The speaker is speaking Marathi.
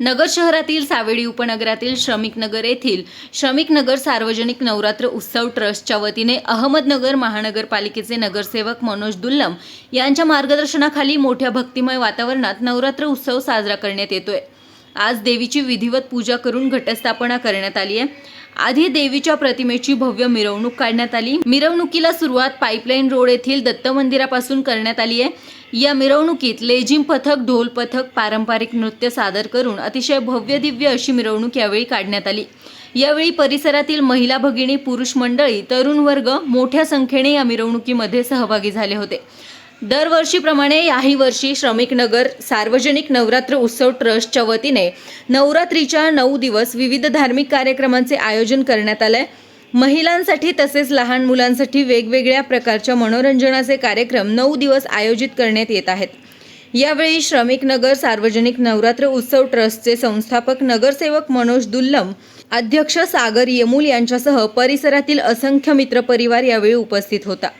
नगर शहरातील सावेडी उपनगरातील श्रमिक नगर येथील श्रमिक नगर सार्वजनिक नवरात्र उत्सव ट्रस्टच्या वतीने अहमदनगर महानगरपालिकेचे नगरसेवक मनोज दुल्लम यांच्या मार्गदर्शनाखाली मोठ्या भक्तिमय वातावरणात नवरात्र उत्सव साजरा करण्यात येतोय. आज देवीची विधिवत पूजा करून घटस्थापना करण्यात आली आहे. आधी देवीच्या प्रतिमेची भव्य मिरवणूक काढण्यात आली. मिरवणुकीला सुरुवात पाईपलाईन रोड येथील दत्त मंदिरापासून करण्यात आली आहे. या मिरवणुकीत लेझिम पथक ढोल पथक पारंपरिक नृत्य सादर करून अतिशय भव्य दिव्य अशी मिरवणूक यावेळी काढण्यात आली. यावेळी परिसरातील महिला भगिनी पुरुष मंडळी तरुण वर्ग मोठ्या संख्येने या मिरवणुकीमध्ये सहभागी झाले होते. दरवर्षीप्रमाणे याही वर्षी श्रमिक नगर सार्वजनिक नवरात्र उत्सव ट्रस्टच्या वतीने नवरात्रीच्या नऊ दिवस विविध धार्मिक कार्यक्रमांचे आयोजन करण्यात आलं आहे महिलांसाठी तसेच लहान मुलांसाठी वेगवेगळ्या प्रकारच्या मनोरंजनाचे कार्यक्रम नऊ दिवस आयोजित करण्यात येत आहेत. यावेळी श्रमिक नगर सार्वजनिक नवरात्र उत्सव ट्रस्टचे संस्थापक नगरसेवक मनोज दुल्लम अध्यक्ष सागर येमूल यांच्यासह परिसरातील असंख्य मित्रपरिवार यावेळी उपस्थित होता.